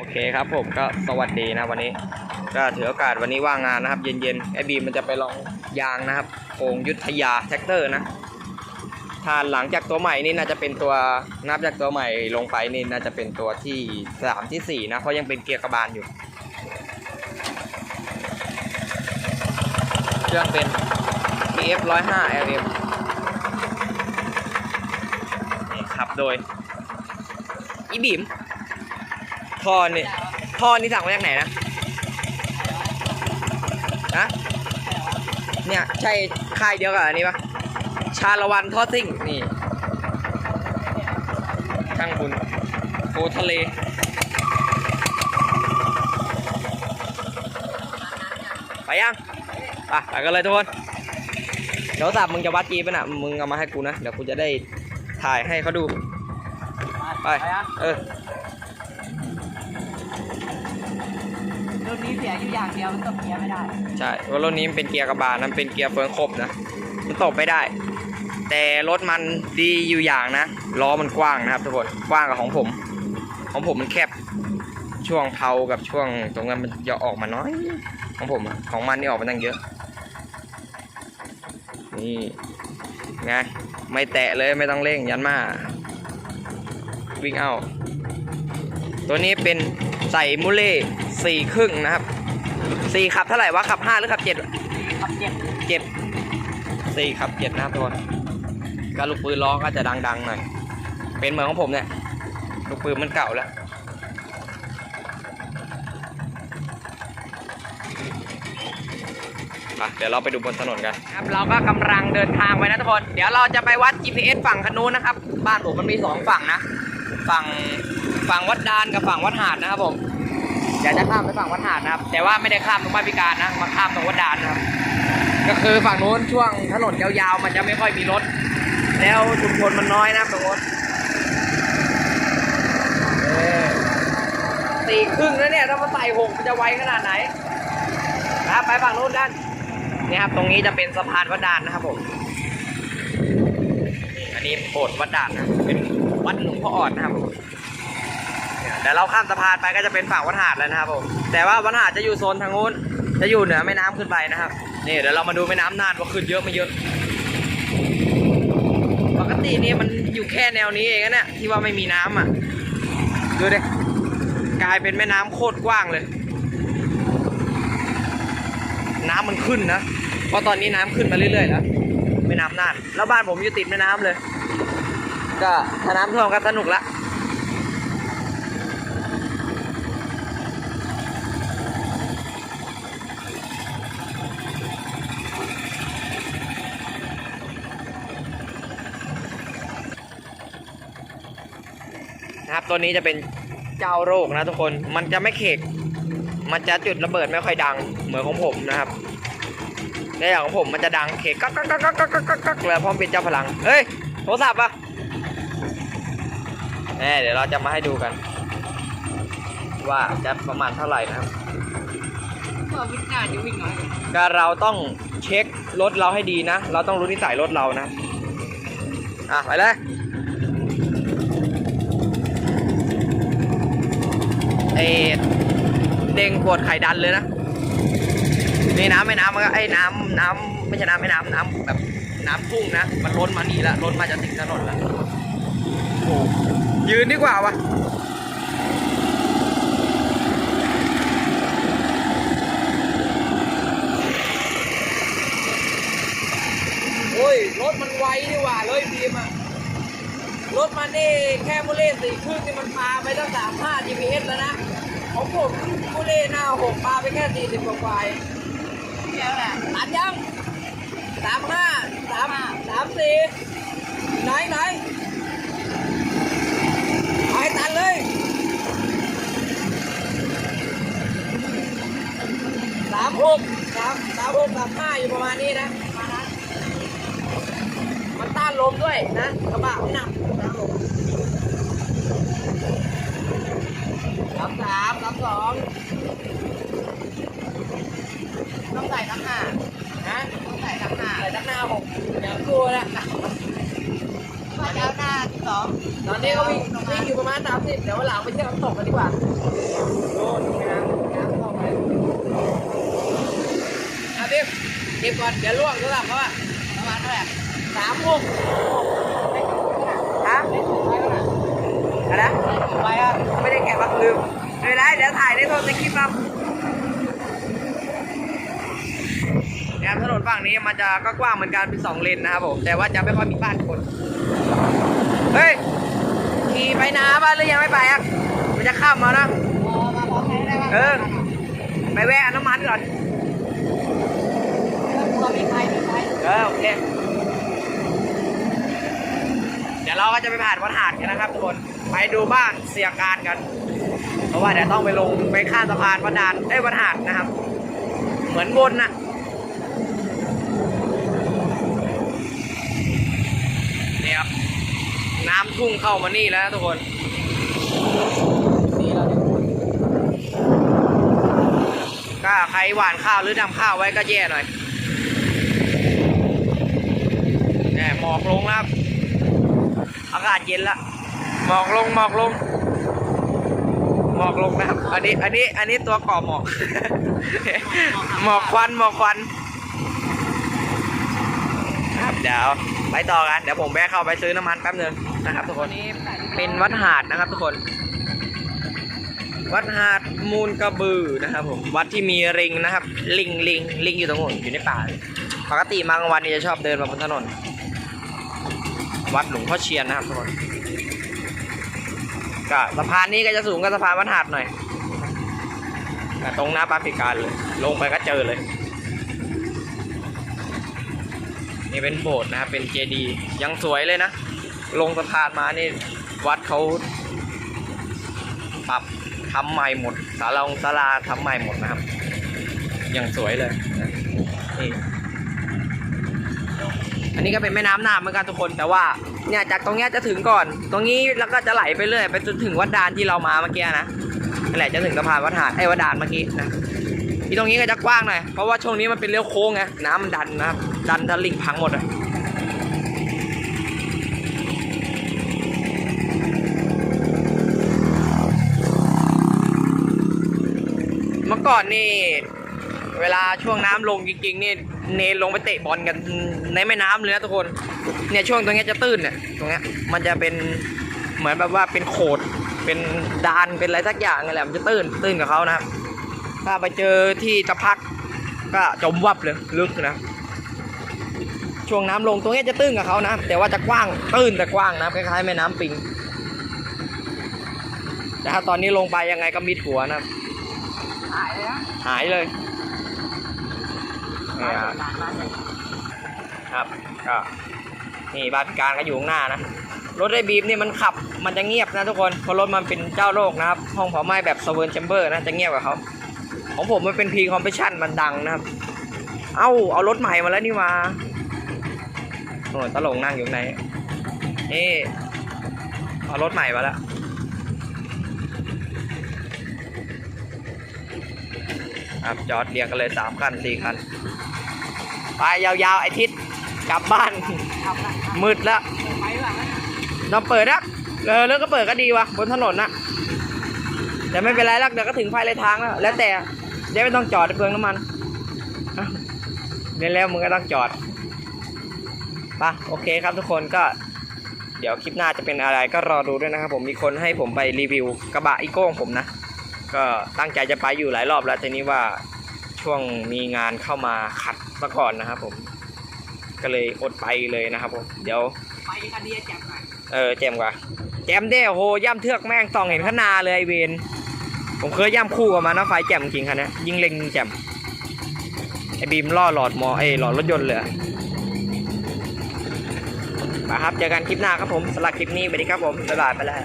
โอเคครับผมก็สวัสดีนะวันนี้ ก็ถือโอกาสวันนี้ว่างงานนะครับ เย็นๆไอบีมมันจะไปลองยางนะครับโองยุทธยาแท็กเตอร์นะถ้าหลังจากตัวใหม่นี่น่าจะเป็นตัวนับจากตัวใหม่ลงไปนี่น่าจะเป็นตัวที่สามที่สี่นะเพราะยังเป็นเกียร์กระบาลอยู่เครื่องเป็น BF 105 LM นี่ขับโดยอีบีม ท่อนี่ท่อนี่สั่งมาจากไหนนะนะเนี่ยใช่ค่ายเดียวกับอันนี้ปะชาละวันท่อซิ่งนี่ช่างบุญโคทะเลไปยังไปไปกันเลยทุกคนเดี๋ยวสับมึงจะวัดจีป่ะน่ะมึงเอามาให้กูนะ เดี๋ยวกูจะได้ถ่ายให้เขาดู ไป เออ รุ่นนี้เสียอยู่อย่างเดียวมันตบเกียร์ไม่ได้ใช่เพราะรถนี้มันเป็นเกียร์กระบาลนะเป็นเกียร์เฟืองครบนะมันตกไม่ได้ แต่รถมันดีอยู่อย่างนะล้อมันกว้างนะครับทุกคนกว้างกับของผม ของผมมันแคบช่วงเพากับช่วงตรงนั้นมันจะออกมาน้อย ของผมอะของมันนี่ออกมาตั้งเยอะ นี่ไงไม่แตะเลยไม่ต้องเร่งยันมาวิ่งเอา ตัวนี้เป็นใส่มูเล่ สี่ครึ่งนะครับสี่ขับเท่าไหร่วะขับห้าหรือขับเจ็ดขับเจ็บเจ็ดสี่ขับเจ็ดนะครับทุกคนการลูกปืนล้อก็จะดังๆหน่อยเป็นเหมือนของผมเนี่ยลูกปืนมันเก่าแล้วมาเดี๋ยวเราไปดูบนถนนกันครับเราก็กำลังเดินทางไปนะทุกคน เดี๋ยวเราจะไปวัด GPS ฝั่งคันนู้นนะครับ บ้านผมมันมีสองฝั่งนะ ฝั่งฝั่งวัดดานกับฝั่งวัดหาดนะครับผม เดี๋ยวจะข้ามไปฝั่งวัดหาดนะครับ แต่ว่าไม่ได้ข้ามตรงบ้านพิการนะมาข้ามตรงวัดดานนะครับ ก็คือฝั่งนู้นช่วงถนนยาวๆ มันจะไม่ค่อยมีรถ แล้วชุมชนมันน้อยนะตรงนู้นเออสี่ครึ่งแล้วเนี่ยถ้ามาใส่หกมันจะไวขนาดไหนนะครับไปฝั่งนู้นด้านนี่ครับตรงนี้จะเป็นสะพานวัดดานนะครับผมนี่อันนี้โบสถ์วัดดานนะเป็นวัดหลวงพ่ออ่อนนะครับผม เนี่ยเดี๋ยวเราข้ามสะพานไปก็จะเป็นฝั่งวัดหาดแล้วนะครับผมแต่ว่าวัดหาดจะอยู่โซนทางนู้น จะอยู่เหนือแม่น้ำขึ้นไปนะครับนี่เดี๋ยวเรามาดูแม่น้ำน่านว่าขึ้นเยอะไม่เยอะปกตินี่มันอยู่แค่แนวนี้เองนะเนี่ยที่ว่าไม่มีน้ำอะดูดิกลายเป็นแม่น้ำโคตรกว้างเลย น้ำมันขึ้นนะเพราะตอนนี้น้ำขึ้นมาเรื่อยๆแล้วแม่น้ำน่านแล้วบ้านผมอยู่ติดแม่น้ำเลย ก็ถ้าน้ำท่วมก็สนุกละ ตัวนี้จะเป็นเจ้าโรคนะทุกคน มันจะไม่เขก มันจะจุดระเบิดไม่ค่อยดัง เหมือนของผมนะครับในอย่างของผมมันจะดังเขกกักกักกักกักกักกักเลยพร้อมเป็นเจ้าพลัง เฮ้ยโทรศัพท์อะแน่เดี๋ยวเราจะมาให้ดูกัน ว่าจะประมาณเท่าไหร่นะครับวิ่งนานอยูวิ่งน้อยก็เราต้องเช็ครถเราให้ดีนะ เราต้องรู้นิสัยรถเรานะ อะไปเลย เอเด้งขวดไข่ดันเลยนะนี่น้ำไม่น้ำมันก็ไอ้น้ำน้ำไม่ใช่น้ำไม่น้ำน้ำแบบน้ำทุ่งนะ มันล้นมานี่ละล้นมาจะถึงถนนละโอ้ยืนดีกว่าวะโอ้ยรถมันไวดีกว่าเลย รถมันนี่แค่โมเล่สี่ครึ่งนี่มันพาไปตั้งสามห้า GPS แล้วนะของผมโมเล่หน้าหกพาไปแค่สี่สิบกว่าๆเองเดียวแหละตัดยังสามห้าสามสามสี่ไหนไหนเอาให้ตัดเลยสามหกสามสามหกสามห้าอยู่ประมาณนี้นะ มันต้านลมด้วยนะกระบะไม่หนัก รับสามรับสองต้องใส่ทั้งห้าฮะต้องใส่ทั้งห้าใส่ทั้งห้าหกอย่ากลัวนะข้าหน้าที่สองตอนนี้ก็วิ่งวิ่งอยู่ประมาณสามสิบเดี๋ยววันหลังไปเที่ยวน้ำตกกันดีกว่าโน่นน้ำน้ำเข้าไปเอาทิเก็บก่อนเดี๋ยวล่วงหรือเปล่าเพราะว่าประมาณเท่าไหร่สามหก นะไปอะไม่ได้แกะมาลืมไม่เป็นไรเดี๋ยวถ่ายในโทรในคลิปเราเนี่ยถนนฝั่งนี้มันจะก็กว้างเหมือนกันเป็นสองเลนนะครับผมแต่ว่าจะไม่ค่อยมีบ้านคนเฮ้ยขี่ไปนาบ้านหรือยังไม่ไปอะมันจะข้ามมานะเออมาพร้อมกันได้ป่ะเออไปแวะน้ำมันก่อนเรามีไฟมีไฟเออโอเคเดี๋ยวเราก็จะไปผ่านวัดหาดกันนะครับทุกคน ไปดูบ้านเสียการกัน เพราะว่าเดี๋ยวต้องไปลงไปข้ามสะพานวัดดานเอ้วัดหาดนะครับ เหมือนวนน่ะนี่ครับน้ำทุ่งเข้ามานี่แล้วทุกคนนี่เราก็ใครหว่านข้าวหรือดำข้าวไว้ก็แย่หน่อยแหมหมอกลงแล้ว อากาศเย็นและ หมอกลงหมอกลงหมอกลงนะครับ อันนี้ อันนี้ อันนี้ตัวก่อหมอก หมอกควัน หมอกควัน ครับ เดี๋ยวไปต่อกัน เดี๋ยวผมแวะเข้าไปซื้อน้ำมันแป๊บนึงนะครับทุกคนนี้เป็นวัดหาดนะครับทุกคน วัดหาดมูลกระบือนะครับผม วัดที่มีลิงนะครับ ลิงลิงลิงอยู่ตรงนู้นอยู่ในป่า ปกติมากลางวันนี่จะชอบเดินมาบนถนน วัดหลวงพ่อเชียนนะครับทุกคน ก็สะพานนี้ก็จะสูงกว่าสะพานวัดหาดหน่อยแต่ตรงหน้าปาปิการเลย ลงไปก็เจอเลย นี่เป็นโบสถ์นะครับเป็นเจดีย์ยังสวยเลยนะ ลงสะพานมานี่วัดเขาปรับทำใหม่หมดศาลาองศาลาทำใหม่หมดนะครับยังสวยเลยนี่อันนี้ก็เป็นแม่น้ำน่านเหมือนกันทุกคนแต่ว่า เนี่ยจากตรงเนี้ยจะถึงก่อน ตรงนี้แล้วก็จะไหลไปเรื่อยไปจนถึงวัดดานที่เรามาเมื่อกี้นะนั่นแหละจะถึงสะพานวัดหาดไอ้วัดดานเมื่อกี้นะที่ตรงนี้ก็จะกว้างหน่อยเพราะว่าช่วงนี้มันเป็นเลี้ยวโค้งไงน้ำมันดันนะครับดันทะลิ่งพังหมดเลยเมื่อก่อนนี่เวลาช่วงน้ำลงจริงๆนี่เนนลงไปเตะบอลกันในแม่น้ำเลยนะทุกคน เนี่ยช่วงตรงเนี้ยจะตื้นเนี่ยตรงเนี้ยมันจะเป็นเหมือนแบบว่าเป็นโขดเป็นดานเป็นอะไรสักอย่างนี่แหละมันจะตื้นตื้นกับเขานะครับ ถ้าไปเจอที่ตะพักก็จมวับเลยลึกนะช่วงน้ำลงตรงเนี้ยจะตื้นกับเขานะ แต่ว่าจะกว้างตื้นแต่กว้างนะคล้ายๆแม่น้ำปิงแต่ถ้าตอนนี้ลงไปยังไงก็มิดหัวนะครับหายเลยนะหายเลยนี่ครับร้านมาจากครับก็ นี่บ้านพิการก็อยู่ข้างหน้านะ รถไอ้บีมนี่มันขับมันจะเงียบนะทุกคนเพราะรถมันเป็นเจ้าโลกนะครับ ห้องเผาไหม้แบบสเวิร์นแชมเบอร์นะจะเงียบกว่าเขาของผมมันเป็นพีคอมเพรสชันมันดังนะครับ เอ้าเอารถใหม่มาแล้วนี่มาโอ้ยตลงนั่งอยู่ข้างในนี่เอารถใหม่มาแล้วครับจอดเรียงกันเลยสามคันสี่คัน ไปยาวๆไอทิศ กลับบ้าน มืดแล้วเราเปิดนะเออแล้วก็เปิดก็ดีวะบนถนนนะแต่ไม่เป็นไรหรอกเดี๋ยวก็ถึงภายในทางแล้วแล้วแต่เดี๋ยวไม่ต้องจอดเปลืองน้ำมันเรียนแล้วมึงก็ต้องจอดไปะโอเคครับทุกคนก็เดี๋ยวคลิปหน้าจะเป็นอะไรก็รอดูด้วยนะครับผมมีคนให้ผมไปรีวิวกระบะอีโก้งผมนะ ก็ตั้งใจจะไปอยู่หลายรอบแล้วแต่นี้ว่าช่วงมีงานเข้ามาขัดมาก่อนนะครับผม ก็เลยอดไปเลยนะครับผมเดี๋ยวไปคันนี้แจ่มหน่อยเออแจมกว่าแจมเด้โหย่ำเทือกแม่งส่องเห็นข้างหนาเลยไอเวนผมเคยย่ำคู่กับมันนะไฟแจมจริงคันนี้ยิงเล็งยิงแจมไอบีมล่อหลอดมอไอหลอดรถยนต์เลยอะไปครับเจอกันคลิปหน้าครับผมสำหรับคลิปนี้สวัสดีครับผมบ๊ายบายไปแล้ว